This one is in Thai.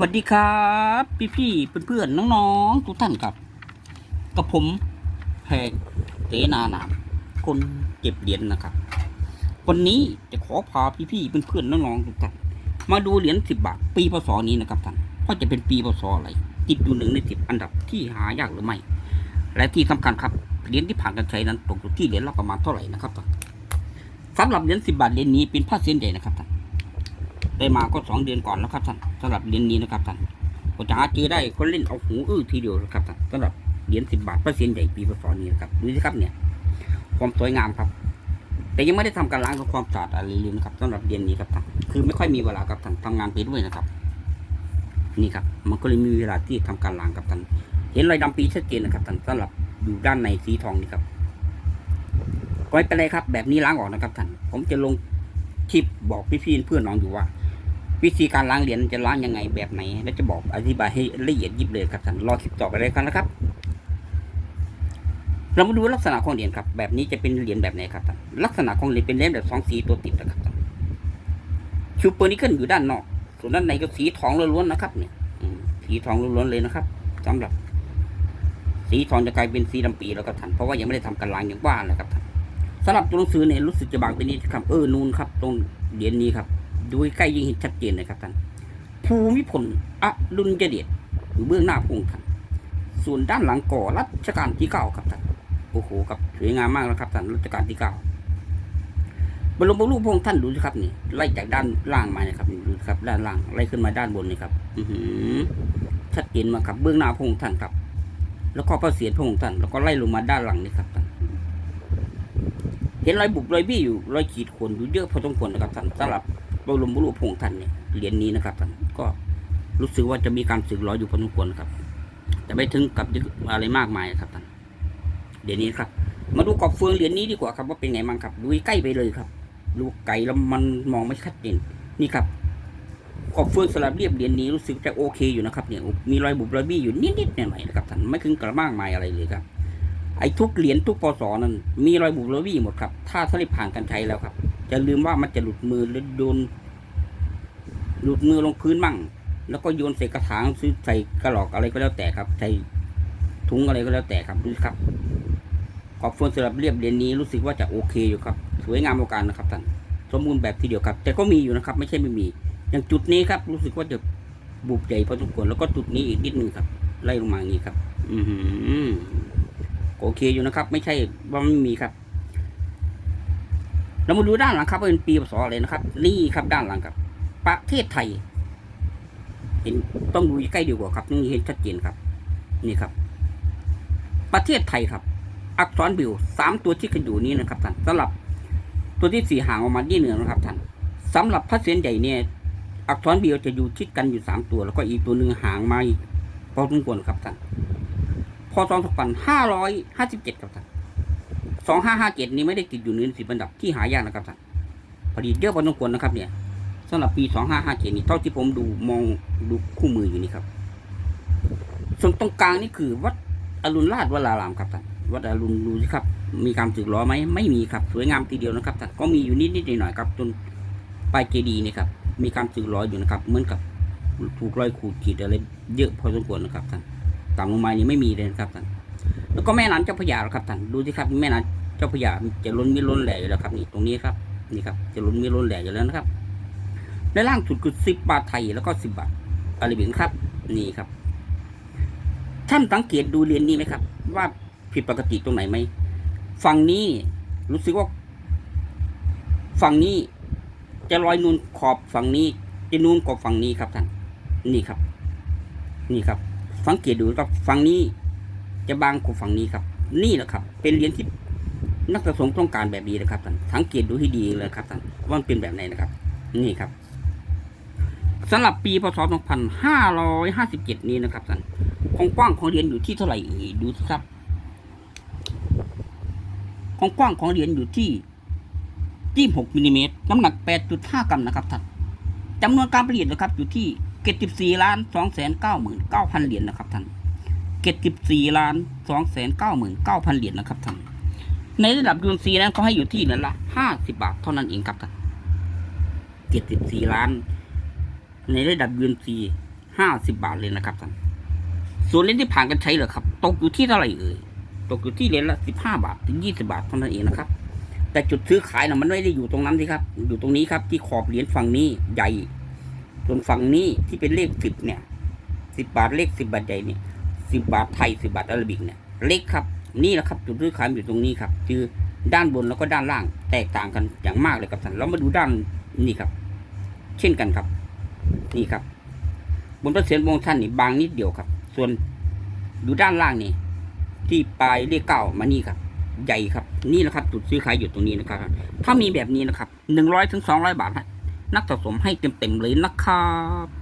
สวัสดีครับ พี่พี่เพื่อนๆน้องๆทุกท่านครับ กับผมแพงเสนาหนามคนเก็บเหรียญนะครับ วันนี้จะขอพาพี่พี่เพื่อนๆน้องๆทุกท่านมาดูเหรียญสิบบาทปีพศนี้นะครับท่านว่าจะเป็นปีพศอะไรติดอยู่หนึ่งในสิบอันดับที่หายากหรือไม่ และที่สำคัญครับเหรียญที่ผ่านการใช้นั้นตกอยู่ที่เหรียญละประมาณเท่าไหร่นะครับท่านสำหรับเหรียญสิบบาทเหรียญนี้เป็นผ้าเส้นใหญ่นะครับท่าน ได้มาก็สองเดือนก่อนแล้วครับท่านสำหรับเหรียญนี้นะครับท่านก็จะหาซื้อได้คนเล่นเอาหูอื้อทีเดียวนะครับท่านสำหรับเหรียญสิบบาทเปอร์เซ็นต์ใหญ่ปีพศนี้นะครับดูสิครับเนี่ย ความสวยงามครับ แต่ยังไม่ได้ทำการล้างทำความสะอาดอะไรเลยนะครับสำหรับเหรียญนี้ครับท่านคือไม่ค่อยมีเวลาครับท่านทำงานไปด้วยนะครับ นี่ครับ มันก็เลยมีเวลาที่ทำการล้างครับท่านเห็นรอยดำปีชัดเจนนะครับท่านสำหรับอยู่ด้านในสีทองนี่ครับก็ไม่เป็นไรครับ แบบนี้ล้างออกนะครับท่านผมจะลงคลิปบอกพี่ๆเพื่อนน้องอยู่ว่า วิธีการล้างเหรียญจะล้างยังไงแบบไหนและจะบอกอธิบายให้ละเอียดยิบเลยครับท่านรอคลิปต่อไปเลยกันนะครับ เรามาดูลักษณะของเหรียญครับ แบบนี้จะเป็นเหรียญแบบไหนครับท่านลักษณะของเหรียญเป็นเหรียญแบบสองสีตัวติดนะครับท่านชูเปอร์นิเกิลอยู่ด้านนอก ส่วนด้านในก็สีทองล้วนๆนะครับ เนี่ยสีทองล้วนๆเลยนะครับสำหรับ สีทองจะกลายเป็นสีดำปีแล้วครับท่านเพราะว่ายังไม่ได้ทำการล้างอย่างว่าเลยครับท่านสำหรับตัวหนังสือเนี่ยรู้สึกจะบางไปนิดครับเออนูนครับ ตรงเหรียญนี้ครับ ดูใกล้ยิ่งเห็นชัดเจนเลยครับท่านภูมิพลอดุลยเดชอยู่เบื้องหน้าพงท่านส่วนด้านหลังก่อรัชกาลที่เก้าครับท่านโอ้โหครับสวยงามมากนะครับท่านรัชกาลที่เก้าบรมรูปพงท่านดูสิครับนี่ไล่จากด้านล่างมานะครับนี่ดูครับ ด้านล่างไล่ขึ้นมาด้านบนนี่ครับ อือหือชัดเจนมากครับ เบื้องหน้าพงท่านครับ แล้วก็พระเศียรพงท่าน แล้วก็ไล่ลงมาด้านหลังนี่ครับท่านเห็นรอยบุบรอยบี้อยู่รอยขีดข่วนอยู่เยอะพอสมควรนะครับท่านสำหรับ บรมรูปพระองค์ท่านเนี่ยเหรียญนี้นะครับท่านก็รู้สึกว่าจะมีการสึกหรออยู่พอสมควรครับ แต่ไม่ถึงกับยึดอะไรมากมายครับท่านเหรียญนี้ครับ มาดูกอบเฟืองเหรียญนี้ดีกว่าครับว่าเป็นไงบ้างครับ ดูใกล้ไปเลยครับดูไกลแล้วมันมองไม่ชัดเจนนี่ครับกอบเฟืองสลับเรียบเหรียญนี้รู้สึกจะโอเคอยู่นะครับเนี่ยมีรอยบุบรอยบี้อยู่นิดๆหน่อยๆนะครับท่านไม่ถึงกระมากมายอะไรเลยครับไอ้ทุกเหรียญทุกปศนั้นมีรอยบุบรอยบี้หมดครับ ถ้าสลิปผ่านการใช้แล้วครับจะลืมว่ามันจะหลุดมือหรือโดน หลุดมือลงพื้นมั่งแล้วก็โยนใส่กระถางซื้อใส่กระหลอกอะไรก็แล้วแต่ครับใส่ถุงอะไรก็แล้วแต่ครับดูครับ ขอบเฟืองสำหรับเรียบเรียญนี้รู้สึกว่าจะโอเคอยู่ครับ สวยงามโอการนะครับท่านสมบูรณ์แบบทีเดียวครับ แต่ก็มีอยู่นะครับ ไม่ใช่ไม่มี อย่างจุดนี้ครับ รู้สึกว่าจะบุบใหญ่พอสมควรแล้วก็จุดนี้อีกนิดนึงครับ ไล่ลงมาอย่างนี้ครับ อือหือโอเคอยู่นะครับ ไม่ใช่ว่าไม่มีครับเรามาดูด้านหลังครับเป็นปีพศอะไรนะครับ นี่ครับด้านหลังครับ ประเทศไทย เห็นต้องดูใกล้ดีกว่าครับนี่เห็นชัดเจนครับ นี่ครับ ประเทศไทยครับ อักษรบิวสามตัวที่ขึ้นอยู่นี้นะครับท่านสำหรับตัวที่สี่ห่างออกมาที่เหนือนะครับท่านสำหรับพระเศียรใหญ่เนี่ยอักษรบิวจะอยู่ชิดกันอยู่สามตัว แล้วก็อีกตัวหนึ่งห่างมาพอสมควรครับท่านพศสองพันห้าร้อยห้าสิบเจ็ดครับท่านสองห้าห้าเจ็ดนี้ไม่ได้ติดอยู่ในสิบอันดับที่หายากนะครับท่านผลิตเยอะพอสมควรนะครับเนี่ย สำหรับปีสองห้าห้าเจดนี้เท่าที่ผมดูมองดูคู่มืออยู่นี่ครับ ส่วนตรงกลางนี่คือวัดอรุณราชวรารามครับท่านวัดอรุณดูสิครับ มีการสึกล้อไหมไม่มีครับ สวยงามทีเดียวนะครับท่านก็มีอยู่นิดนิดหน่อยหน่อยๆครับจนปลายเจดีย์นี่ครับ มีการสึกล้ออยู่นะครับ เหมือนกับถูกรอยขูดขีดอะไรเยอะพอสมควรนะครับท่านต่ำลงมานี่ไม่มีเลยนะครับท่านแล้วก็แม่น้ำเจ้าพระยาครับท่านดูสิครับแม่น้ำเจ้าพระยาจะล้นมีล้นแหล่อยู่แล้วครับนี่ตรงนี้ครับนี่ครับจะล้นมีล้นแหล่อยู่แล้วนะครับ และล่างสุดคือสิบบาทไทยแล้วก็สิบบาทอะไรแบบนครับ นี่ครับ ท่านสังเกตดูเรียนนี้ไหมครับ ว่าผิดปกติตรงไหนไหมฝั่งนี้รู้สึกว่า ฝั่งนี้จะลอยนูนขอบฝั่งนี้ จะนูนกว่าฝั่งนี้ครับท่าน นี่ครับ นี่ครับ สังเกตดูครับฝั่งนี้จะบางกว่าฝั่งนี้ครับ นี่แหละครับ เป็นเหรียญที่นักสะสมต้องการแบบนี้นะครับท่านสังเกตดูให้ดีเลยครับท่านว่ามันเป็นแบบไหนนะครับ นี่ครับ สำหรับปีพศ 2557 นี้นะครับท่านความกว้างของเหรียญอยู่ที่เท่าไหร่ดูสิครับความกว้างของเหรียญอยู่ที่26มิลลิเมตรน้ำหนัก 8.5 กรัมนะครับท่านจำนวนการผลิตนะครับ อยู่ที่74ล้าน2 9 9 0 0 0เหรียญนะครับท่านเจ็ดสิบสี่ล้านสองแสนเหมื่นเหรียญนะครับท่านในระดับยูนซีนั้นก็ให้อยู่ที่เหรียญละห้าสิบาทเท่านั้นเองครับท่านเจ็ดสิบสี่ล้าน ในระดับยูนซีห้าสิบบาทเลยนะครับท่านส่วนเหรียญที่ผ่านกันใช้เหรอครับ ตกอยู่ที่เท่าไหร่เอ่ยตกอยู่ที่เหรียญละสิบห้าบาทถึงยี่สิบาทเท่านั้นเองนะครับ แต่จุดซื้อขายนะมันไม่ได้อยู่ตรงนั้นสิครับ อยู่ตรงนี้ครับ ที่ขอบเหรียญฝั่งนี้ใหญ่ส่วนฝั่งนี้ที่เป็นเลขสิบเนี่ยสิบบาทเลขสิบบาทใหญ่เนี่ยสิบบาทไทยสิบบาทอาราบิกเนี่ยเล็กครับ นี่แหละครับจุดซื้อขายอยู่ตรงนี้ครับ คือด้านบนแล้วก็ด้านล่างแตกต่างกันอย่างมากเลยครับท่านเรามาดูด้านนี่ครับ เช่นกันครับ นี่ครับ บนพระเศียรวงท่านนี่บางนิดเดียวครับ ส่วนดูด้านล่างนี่ที่ปลายเลขเก้ามานี่ครับ ใหญ่ครับ นี่แหละครับ จุดซื้อขายอยู่ตรงนี้นะครับ ถ้ามีแบบนี้นะครับหนึ่งร้อยถึงสองร้อยบาทนะนักสะสมให้เต็มๆเลยนะครับ